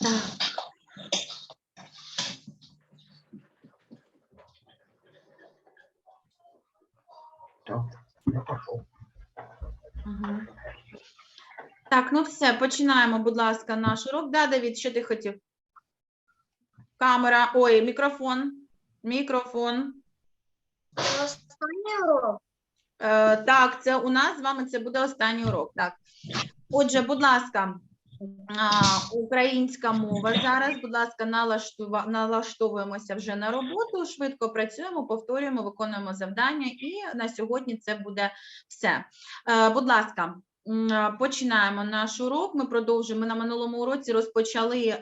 Так. Я пошел. Мгм. Так, ну все, починаємо, будь ласка, наш урок. Да, Давід, що ти хотів? Камера, ой, мікрофон. Мікрофон. Останній урок. Е, так, це у нас з вами це буде останній урок. Так. Отже, будь ласка, українська мова зараз. Будь ласка, налаштовуємося вже на роботу. Швидко працюємо, повторюємо, виконуємо завдання. І на сьогодні це буде все. Е, будь ласка. Починаємо наш урок. Ми продовжуємо. Ми на минулому уроці розпочали е,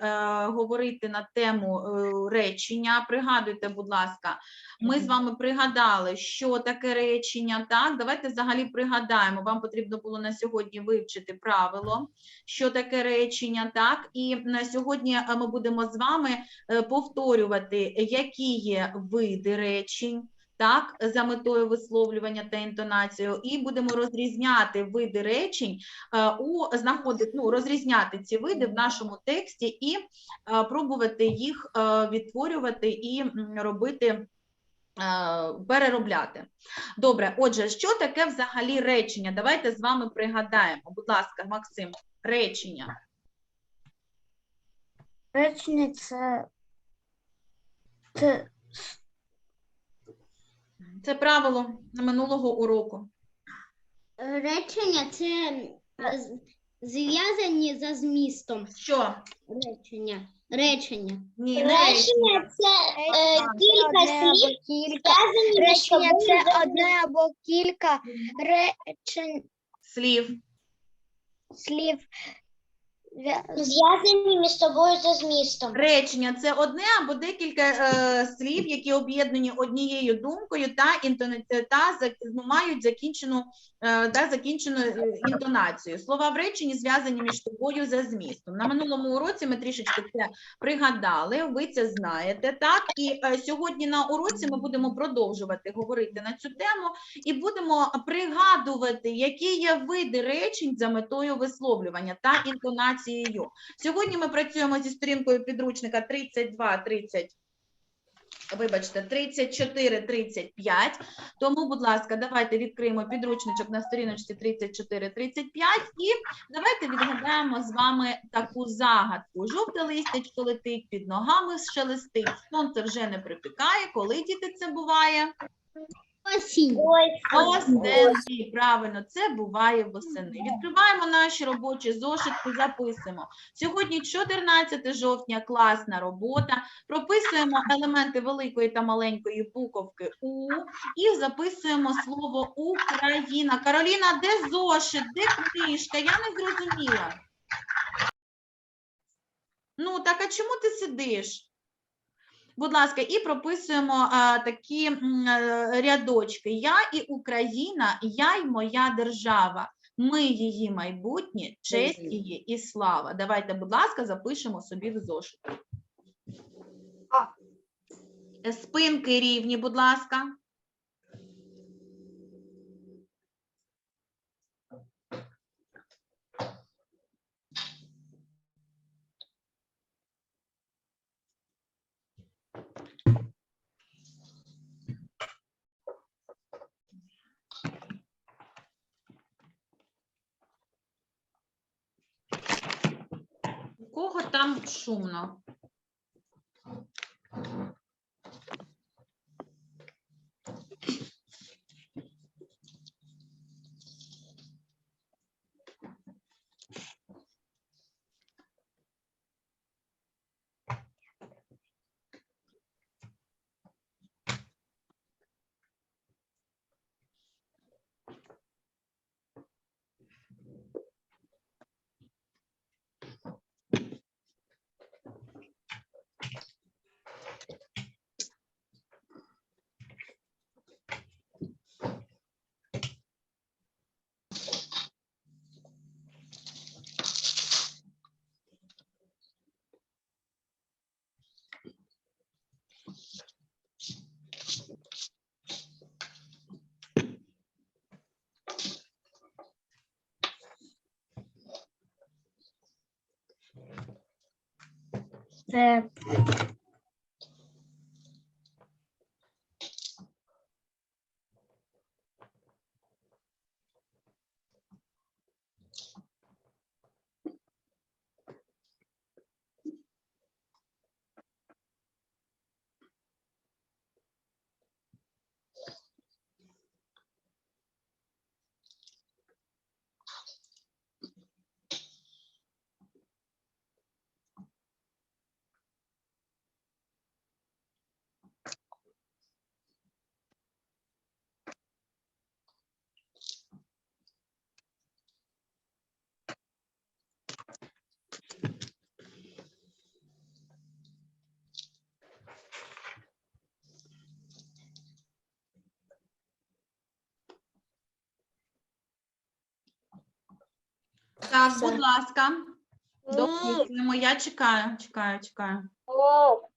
говорити на тему е, речення. Пригадуйте, будь ласка, ми з вами пригадали, що таке речення. Так, давайте взагалі пригадаємо. Вам потрібно було на сьогодні вивчити правило, що таке речення. Так, і на сьогодні е, ми будемо з вами е, повторювати, які є види речень. Так, за метою висловлювання та інтонацією, і будемо розрізняти види речень е, у знаходити, ну, розрізняти ці види в нашому тексті і е, пробувати їх е, відтворювати і робити переробляти. Добре, отже, що таке взагалі речення? Давайте з вами пригадаємо. Будь ласка, Максим, речення. Речення це, це Це правило минулого уроку. речення це зв'язані за змістом. Що? Речення. Речення. Ні, речення. Речення це е, кілька слів, кілька. зв'язані між Речення собою це одне або кілька речень Слів. слів. В'я- зв'язані між собою за змістом. Речення це одне або декілька е, слів, які об'єднані однією думкою та інтона... та ну, мають закінчену та закінчену е, інтонацію. Слова в реченні зв'язані між собою за змістом. На минулому уроці ми трішечки це пригадали. Ви це знаєте, так і е, сьогодні на уроці ми будемо продовжувати говорити на цю тему і будемо пригадувати, які є види речень за метою висловлювання та інтонацією. Сьогодні ми працюємо зі сторінкою підручника 32, 30, вибачте, 34, 35. Тому, будь ласка, давайте відкриємо підручничок на сторіночці 34, 35 і давайте відгадаємо з вами таку загадку. Жовте листячко летить, під ногами шелестить, сонце вже не припікає. Коли діти це буває? Осінь. Восени, правильно, це буває восени. Відкриваємо наші робочі зошитки, записуємо. Сьогодні 14 жовтня, класна робота. Прописуємо елементи великої та маленької буковки У і записуємо слово Україна. Кароліна, де зошит, де книжка? Я не зрозуміла. Ну, так а чому ти сидиш? Будь ласка, і прописуємо а, такі м, е, рядочки. Я і Україна, я й моя держава. Ми її майбутнє, честь її і слава. Давайте, будь ласка, запишемо собі в зошит. Спинки рівні, будь ласка. У кого там Це. Так, будь ласка, дописуємо. Я чекаю, чекаю, чекаю. Усе.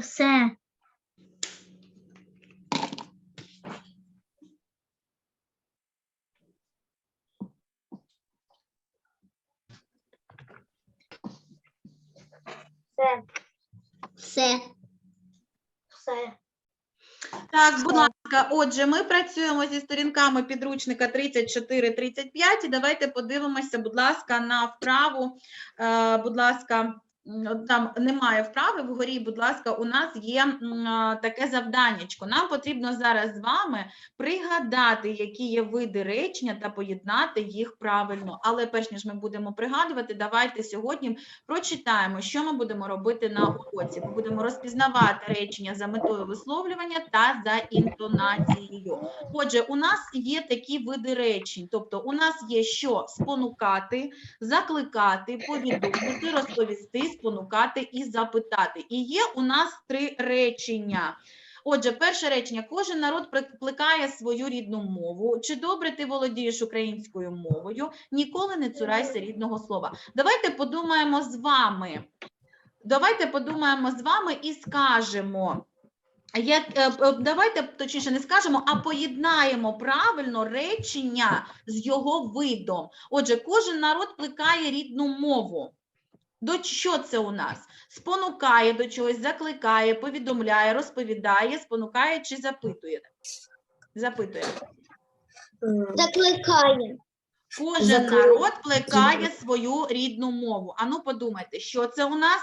Все. Все. Все. Так, будь ласка, отже, ми працюємо зі сторінками підручника 34-35 і давайте подивимося, будь ласка, на вправу. Е, Будь ласка, там немає вправи вгорі, будь ласка, у нас є таке завданнячко. Нам потрібно зараз з вами пригадати, які є види речення та поєднати їх правильно. Але перш ніж ми будемо пригадувати, давайте сьогодні прочитаємо, що ми будемо робити на уроці. Ми будемо розпізнавати речення за метою висловлювання та за інтонацією. Отже, у нас є такі види речень, тобто у нас є що спонукати, закликати, повідомити, розповісти, спонукати і запитати. І є у нас три речення. Отже, перше речення: кожен народ прикликає свою рідну мову. Чи добре ти володієш українською мовою? Ніколи не цурайся рідного слова. Давайте подумаємо з вами. Давайте подумаємо з вами і скажемо. Як, е, е, давайте точніше не скажемо, а поєднаємо правильно речення з його видом. Отже, кожен народ плекає рідну мову. До що це у нас? Спонукає до чогось, закликає, повідомляє, розповідає, спонукає чи запитує? Запитує. Закликає. Кожен Закли- народ плекає свою рідну мову. Ану, подумайте, що це у нас?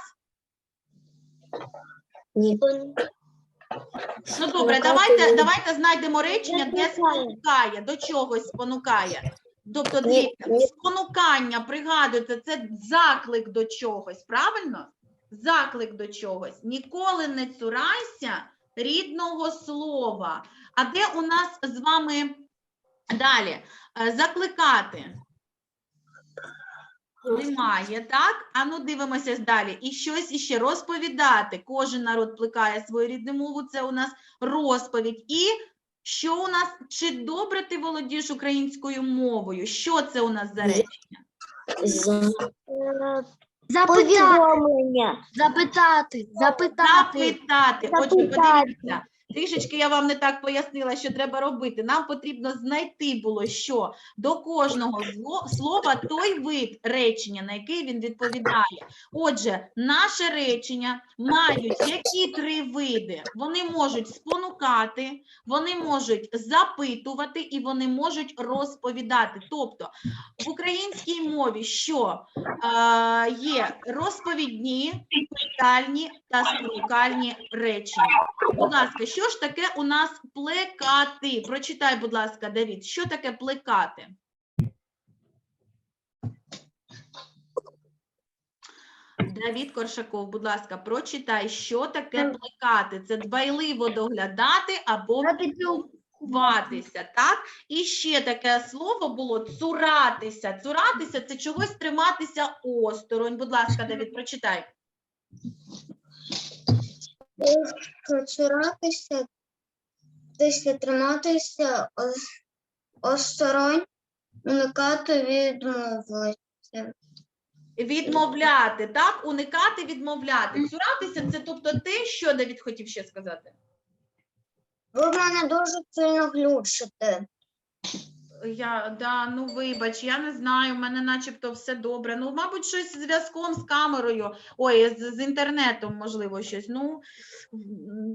Ну добре, давайте, давайте знайдемо речення, де спонукає, до чогось спонукає. Тобто, Ні, дивіться, спонукання, пригадуйте, це заклик до чогось, правильно? Заклик до чогось. Ніколи не цурайся рідного слова. А де у нас з вами далі? Е, Закликати. Немає, так? А ну дивимося далі. І щось іще розповідати. Кожен народ плекає свою рідну мову, це у нас розповідь. І що у нас, чи добре ти володієш українською мовою? Що це у нас за речення? Запитати. Повідомлення. Запитати. Запитати. Запитати. Отже, Запитати. подивіться. Трішечки я вам не так пояснила, що треба робити. Нам потрібно знайти було, що до кожного слова той вид речення, на який він відповідає. Отже, наше речення мають які три види? Вони можуть спонукати, вони можуть запитувати і вони можуть розповідати. Тобто в українській мові що е, є розповідні, питальні та спонукальні речення. Будь ласка, що що ж таке у нас плекати? Прочитай, будь ласка, Давід, що таке плекати? Давід Коршаков, будь ласка, прочитай, що таке плекати? Це дбайливо доглядати або Ховатися, так? І ще таке слово було цуратися. Цуратися це чогось триматися осторонь. Будь ласка, Давід, прочитай. Поцуратися, десь триматися осторонь, уникати відмови. Відмовляти, так? Уникати, відмовляти. Цуратися це тобто те, що Давід хотів ще сказати. Ви в мене дуже сильно глючите. Я да, ну вибач, я не знаю, в мене начебто все добре. Ну, мабуть, щось з зв'язком з камерою, ой, з, з інтернетом, можливо, щось. Ну,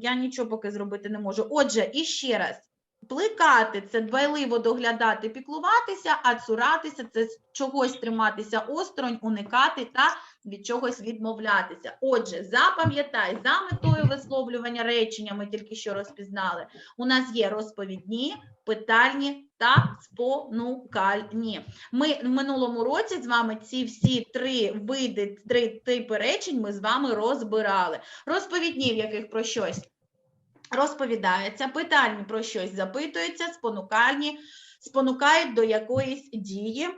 я нічого поки зробити не можу. Отже, і ще раз. Плекати це дбайливо доглядати, піклуватися, а цуратися це чогось триматися осторонь, уникати та від чогось відмовлятися. Отже, запам'ятай, за метою висловлювання речення ми тільки що розпізнали. У нас є розповідні, питальні та спонукальні. Ми в минулому році з вами ці всі три види, три типи речень ми з вами розбирали. Розповідні, в яких про щось розповідається, питальні про щось запитуються, спонукальні спонукають до якоїсь дії,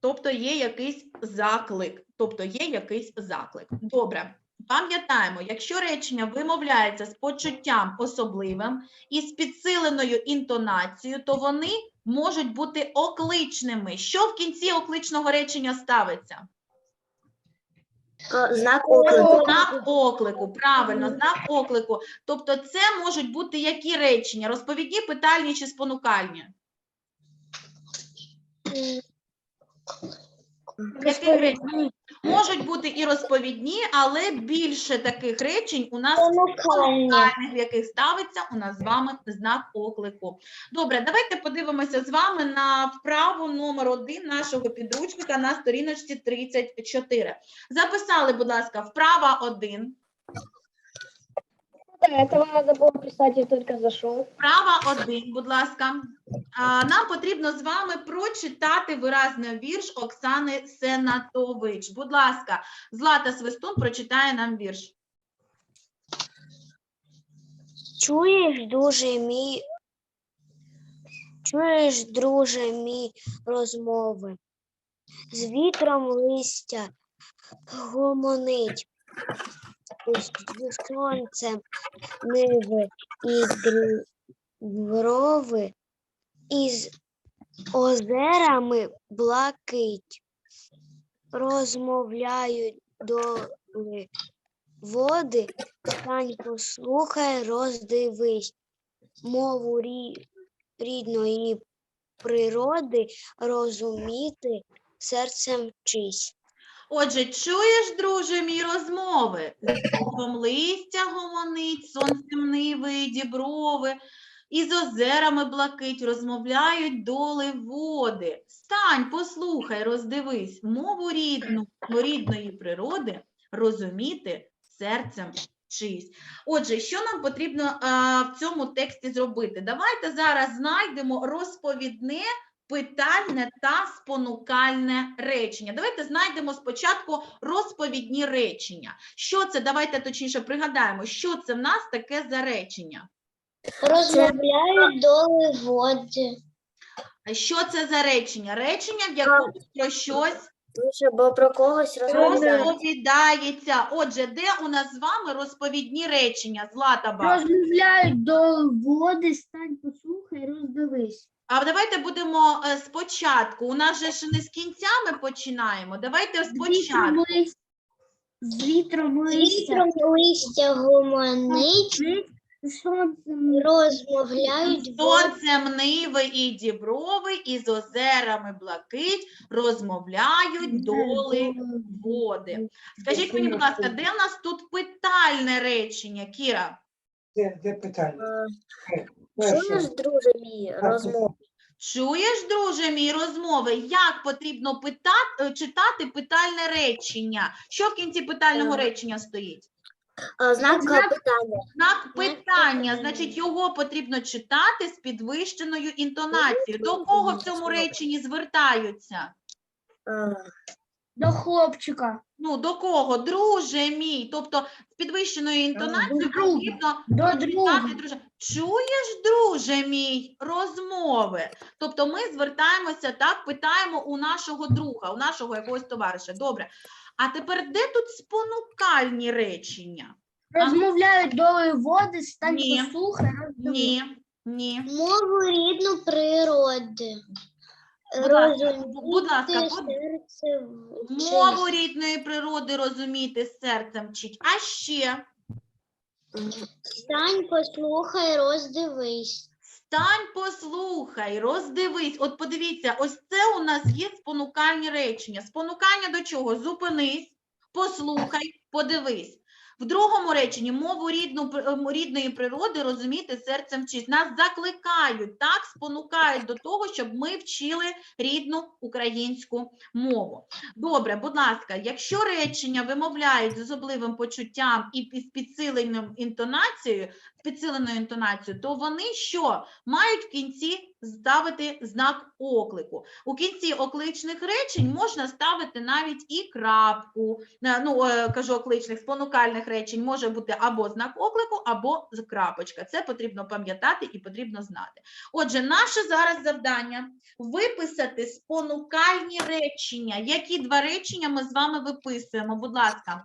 тобто є якийсь заклик. Тобто є якийсь заклик. Добре. Пам'ятаємо, якщо речення вимовляється з почуттям особливим і з підсиленою інтонацією, то вони можуть бути окличними. Що в кінці окличного речення ставиться? Знак Знак оклику, правильно, знак оклику. Тобто це можуть бути які речення? Розповідні, питальні чи спонукальні? Речень? Можуть бути і розповідні, але більше таких речень у нас в яких ставиться у нас з вами знак оклику. Добре, давайте подивимося з вами на вправу номер один нашого підручника на сторіночці 34. Записали, будь ласка, вправа 1. Этого надо было писать, я только зашел. Вправа 1, будь ласка. А, Нам потрібно з вами прочитати виразний вірш Оксани Сенатович. Будь ласка, Злата Свистун прочитає нам вірш. Чуєш, друже мій, чуєш, друже мій розмови, з вітром листя гомонить, з сонцем ниви і брови, і з озерами блакить, розмовляють доли води, Стань, послухай, роздивись, мову рі- рідної природи розуміти, серцем вчись. Отже, чуєш, друже, мій розмови? З вітром листя гомонить, сонцем ниви діброви, і з озерами блакить, розмовляють доли води. Стань, послухай, роздивись, мову рідну, рідної природи розуміти серцем вчись. Отже, що нам потрібно а, в цьому тексті зробити? Давайте зараз знайдемо розповідне питальне та спонукальне речення. Давайте знайдемо спочатку розповідні речення. Що це? Давайте точніше пригадаємо, що це в нас таке за речення. Розмовляють доли води. А Що це за речення? Речення, в якому про щось Дуже, бо про когось розповідається. Отже, де у нас з вами розповідні речення? Злата Баб. Розмовляють до води, стань, послухай, роздивись. А давайте будемо е, спочатку. У нас же ж не з кінцями починаємо. Давайте спочатку. З вітром вітром листя гомонить, сонцем розмовляють. Сонцем ниви і діброви, і з озерами блакить розмовляють доли води. Скажіть мені, будь ласка, де в нас тут питальне речення, Кіра? Де, де питання? Е, перше. Чуєш, друже мій, розмови? Чуєш, друже, мій розмови, як потрібно питати, читати питальне речення? Що в кінці питального Е. речення стоїть? Знак Знак питання. Знак питання, питання. значить, його потрібно читати з підвищеною інтонацією. До кого в цьому реченні звертаються? До хлопчика. Ну, до кого? Друже мій. Тобто з підвищеною інтонацією друга. потрібно До друга. друже. Чуєш, друже мій, розмови. Тобто ми звертаємося так, питаємо у нашого друга, у нашого якогось товариша. Добре. А тепер де тут спонукальні речення? Розмовляють доли води, стань Ні. послухай. Ні, ні. Мову рідну природи. Будь ласка, Розуміти будь ласка, будь- Мову рідної природи розуміти серцем вчить. А ще Стань, послухай, роздивись. стань, послухай, роздивись. От подивіться, ось це у нас є спонукальні речення. Спонукання до чого? Зупинись, послухай, подивись. В другому реченні мову рідну, ем, рідної природи розуміти серцем вчить. Нас закликають, так, спонукають до того, щоб ми вчили рідну українську мову. Добре, будь ласка, якщо речення вимовляють з особливим почуттям і з підсиленим інтонацією, підсиленою інтонацією, то вони що мають в кінці ставити знак оклику. У кінці окличних речень можна ставити навіть і крапку. Е, Ну, е, кажу окличних спонукальних речень може бути або знак оклику, або крапочка. Це потрібно пам'ятати і потрібно знати. Отже, наше зараз завдання виписати спонукальні речення. Які два речення ми з вами виписуємо? Будь ласка,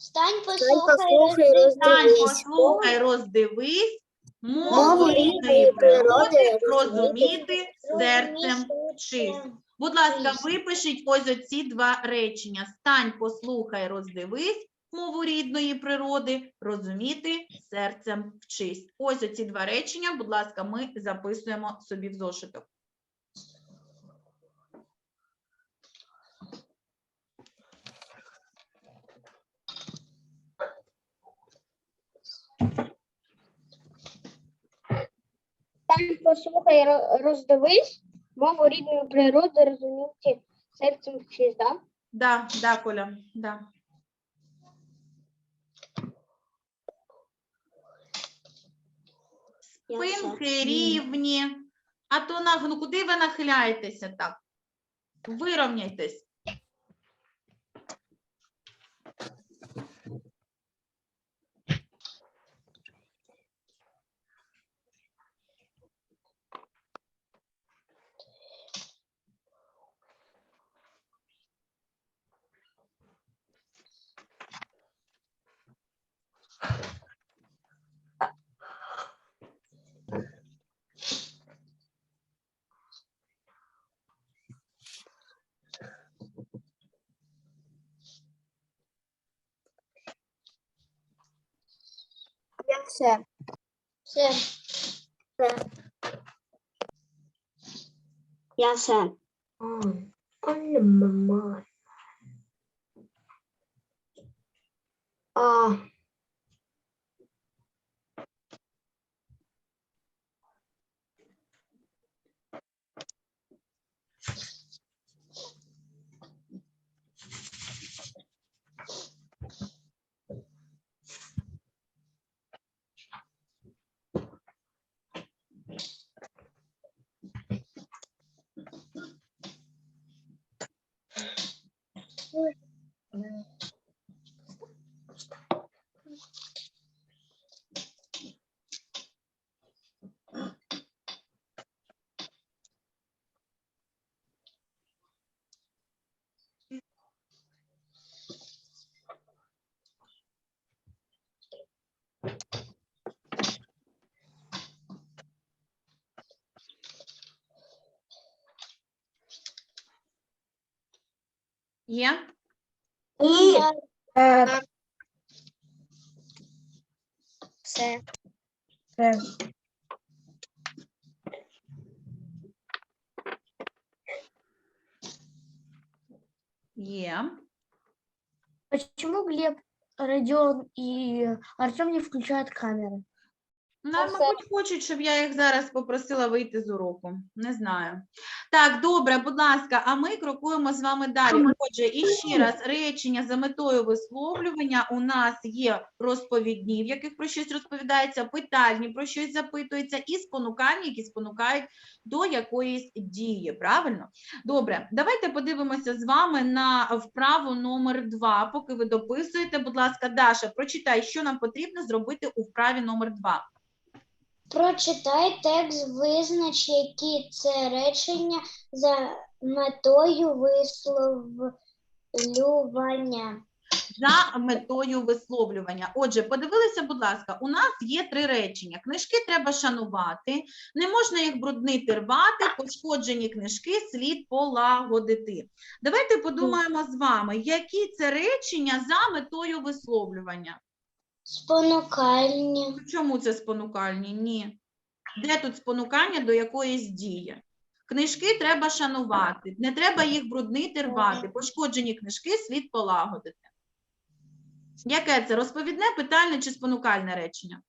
Стань, стань, послухай, роздивись. Стань, послухай, роздивись, мову рідної природи розуміти серцем вчись. Будь ласка, випишіть ось оці два речення. Стань, послухай, роздивись, мову рідної природи, розуміти серцем вчись. Ось оці два речення, будь ласка, ми записуємо собі в зошиток. Стань послухай, ро- роздивись. Мову рідної природи розуміти серцем вчись, так? Да, да, Коля, да. Спинки рівні. А то на, ну куди ви нахиляєтеся так? Вирівняйтесь. Я все. Все. Я все. А, Є? І е, все. це. Є. Почему Глеб, Родион и Артем не включают камеры? Ну, все. мабуть, хочуть, щоб я їх зараз попросила вийти з уроку. Не знаю. Так, добре, будь ласка, а ми крокуємо з вами далі. Отже, і ще раз, речення за метою висловлювання у нас є розповідні, в яких про щось розповідається, питальні, про щось запитується, і спонукальні, які спонукають до якоїсь дії. Правильно? Добре, давайте подивимося з вами на вправу номер два. Поки ви дописуєте, будь ласка, Даша, прочитай, що нам потрібно зробити у вправі номер два. Прочитай текст, визнач, які це речення за метою висловлювання. за метою висловлювання. Отже, подивилися, будь ласка, у нас є три речення. Книжки треба шанувати, не можна їх бруднити, рвати, пошкоджені книжки слід полагодити. Давайте подумаємо з вами, які це речення за метою висловлювання. Спонукальні. Чому це спонукальні? Ні. Де тут спонукання до якоїсь дії? Книжки треба шанувати, не треба їх бруднити, рвати. Пошкоджені книжки слід полагодити. Яке це? Розповідне, питальне чи спонукальне речення?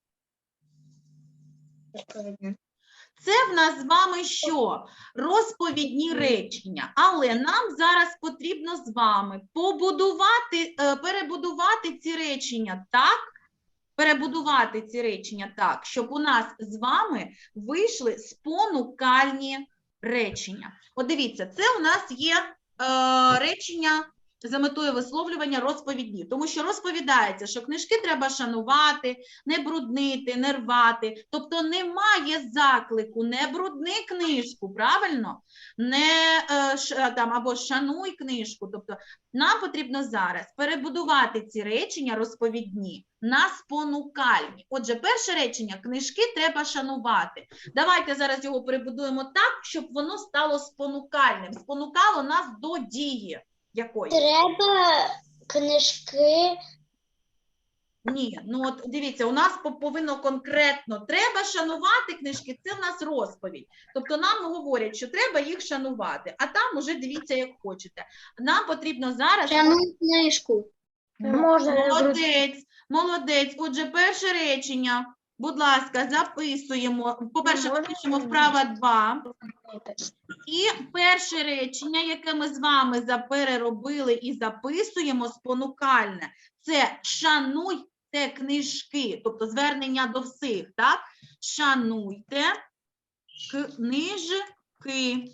Це в нас з вами що? Розповідні речення. Але нам зараз потрібно з вами побудувати, е, перебудувати ці речення так, перебудувати ці речення так, щоб у нас з вами вийшли спонукальні речення. От дивіться, це у нас є е, речення за метою висловлювання розповідні, тому що розповідається, що книжки треба шанувати, не бруднити, не рвати. Тобто немає заклику, не брудни книжку, правильно? Не е, ш- там або шануй книжку. Тобто нам потрібно зараз перебудувати ці речення розповідні на спонукальні. Отже, перше речення книжки треба шанувати. Давайте зараз його перебудуємо так, щоб воно стало спонукальним. Спонукало нас до дії. Якої? Треба книжки Ні, ну от дивіться, у нас по- повинно конкретно треба шанувати книжки. Це в нас розповідь. Тобто нам говорять, що треба їх шанувати, а там уже дивіться, як хочете. Нам потрібно зараз книжку. молодець, молодець. Отже, перше речення. Будь ласка, записуємо. По-перше, пишемо вправа 2. І перше речення, яке ми з вами переробили і записуємо спонукальне, це шануйте книжки, тобто звернення до всіх, так? Шануйте книжки.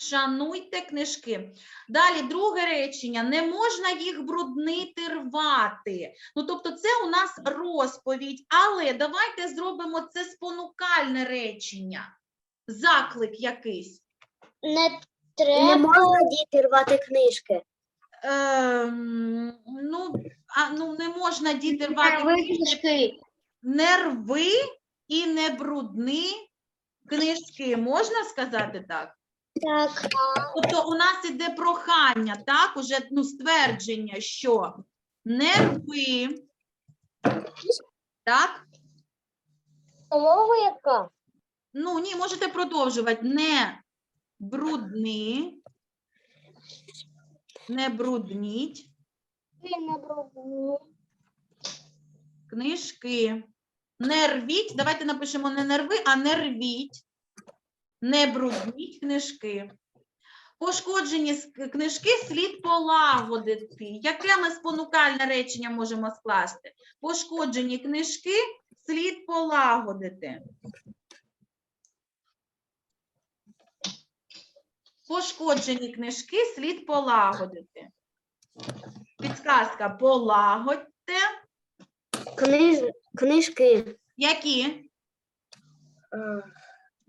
Шануйте книжки. Далі друге речення. Не можна їх бруднити, рвати. Ну, тобто, це у нас розповідь, але давайте зробимо це спонукальне речення. Заклик якийсь. не треба. діти рвати книжки. Ем, ну, а, ну, не можна діти рвати книжки. книжки. Не рви і не брудни книжки. Можна сказати так? Так, Тобто у нас іде прохання, так, уже ну, ствердження, що не рви, так? Мова яка? Ну, ні, можете продовжувати. Не брудни, не брудніть Ти на книжки. Не рвіть, давайте напишемо не нерви, а не рвіть. Не брудніть книжки. Пошкоджені книжки слід полагодити. Яке ми спонукальне речення можемо скласти? Пошкоджені книжки слід полагодити. Пошкоджені книжки слід полагодити. Підсказка полагодьте. Книж... Книжки. Які?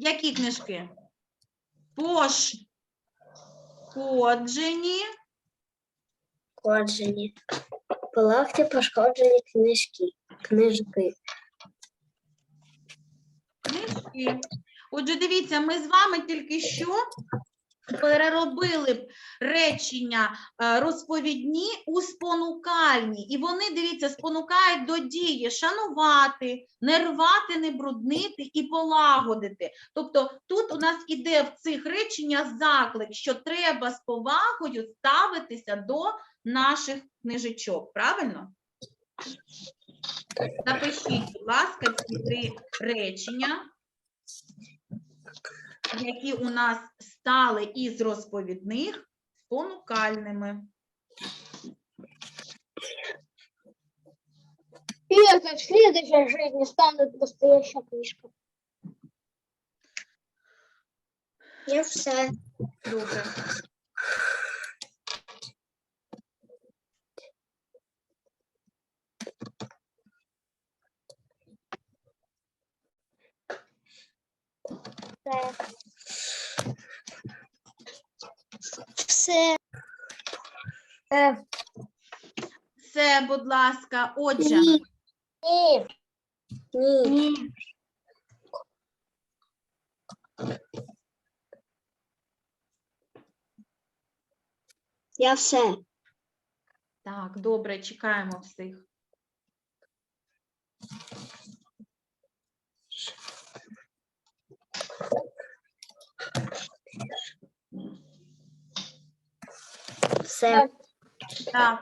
Які книжки? Пошкоджені Пошкоджені. Полагте пошкоджені книжки. Книжки. книжки. Отже, дивіться, ми з вами тільки що переробили б речення е, розповідні у спонукальні. І вони, дивіться, спонукають до дії шанувати, не рвати, не бруднити і полагодити. Тобто тут у нас іде в цих реченнях заклик, що треба з повагою ставитися до наших книжечок. Правильно? Запишіть, будь ласка, ці три речення, які у нас стали із розповідних спонукальними. И это в следующей жизни станет настоящая книжка. Я все. Добре. Все. Це, будь ласка, отже, И Ні. Я все. так, добре, чекаємо всіх. Все. Так.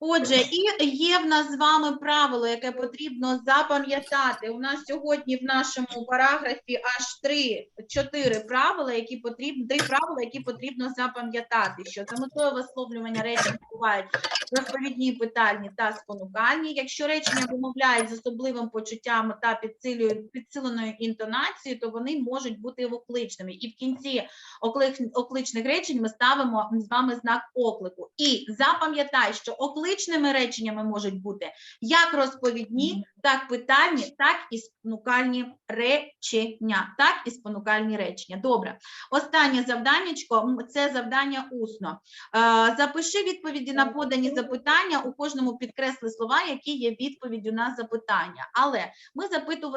Отже, і є в нас з вами правило, яке потрібно запам'ятати. У нас сьогодні в нашому параграфі аж три, чотири правила, які потрібно, три правила, які потрібно запам'ятати. Що за метою висловлювання речень бувають розповідні, питальні та спонукальні. Якщо речення вимовляють з особливим почуттям та підсилюють підсиленою інтонацією, то вони можуть бути окличними. І в кінці окличних речень ми ставимо з вами знак оклику. І запам'ятай, що окличними реченнями можуть бути як розповідні, так питальні, так і спонукальні речення. Так і спонукальні речення. Добре. Останнє завданнячко це завдання усно. Е, Запиши відповіді на подані запитання. У кожному підкресли слова, які є відповіддю на запитання. Але ми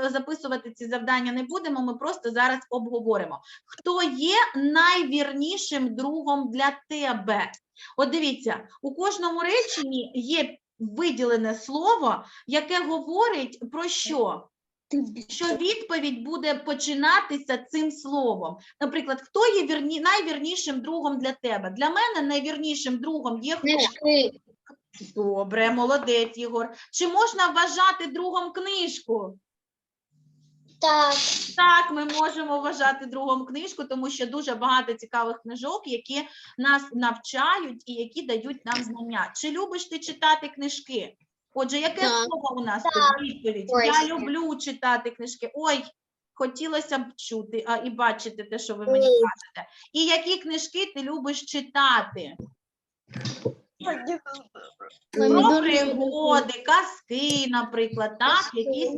записувати ці завдання не будемо. Ми просто зараз обговоримо. Хто є найвірнішим другом для тебе? От дивіться, у кожному реченні є виділене слово, яке говорить про що? Що відповідь буде починатися цим словом. Наприклад, хто є вірні, найвірнішим другом для тебе? Для мене найвірнішим другом є хто? книжки. Добре, молодець, Ігор. Чи можна вважати другом книжку? Так. Так, ми можемо вважати другом книжку, тому що дуже багато цікавих книжок, які нас навчають і які дають нам знання. Чи любиш ти читати книжки? Отже, яке Так. слово у нас тут відповідь? Я люблю читати книжки. Ой, хотілося б чути а, і бачити те, що ви мені кажете. І які книжки ти любиш читати? Про пригоди, казки, наприклад, так, якісь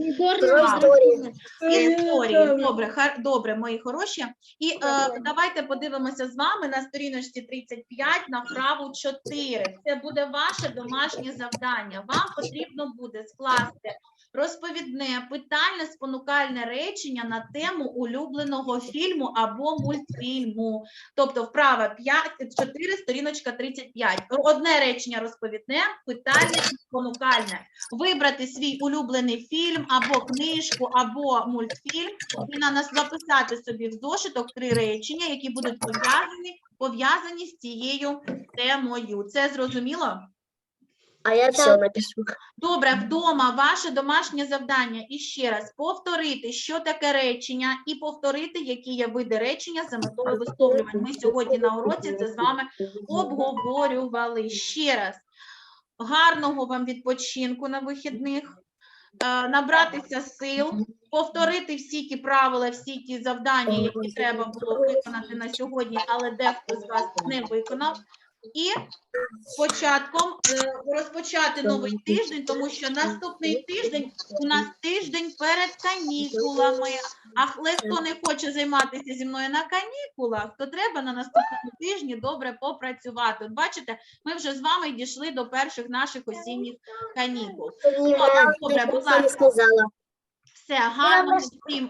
історії. Історії. Добре, хар- добре, мої хороші. І е, давайте подивимося з вами на сторіночці 35 на вправу 4. Це буде ваше домашнє завдання. Вам потрібно буде скласти розповідне питальне спонукальне речення на тему улюбленого фільму або мультфільму. Тобто вправа 5, 4, сторіночка 35. Одне речення розповідне, питальне і спонукальне. Вибрати свій улюблений фільм або книжку, або мультфільм і на нас записати собі в зошиток три речення, які будуть пов'язані пов'язані з цією темою. Це зрозуміло? А я все напишу. Добре, вдома ваше домашнє завдання і ще раз повторити, що таке речення, і повторити, які є види речення за метою висловлювань. Ми сьогодні на уроці це з вами обговорювали ще раз. Гарного вам відпочинку на вихідних, е, набратися сил, повторити всі ті правила, всі ті завдання, які треба було виконати на сьогодні, але дехто з вас не виконав. І початком е, розпочати новий тиждень, тому що наступний тиждень у нас тиждень перед канікулами. А хто хто не хоче займатися зі мною на канікулах, то треба на наступному тижні добре попрацювати. От бачите, ми вже з вами дійшли до перших наших осінніх канікул. Добре, будь ласка, все гарно всім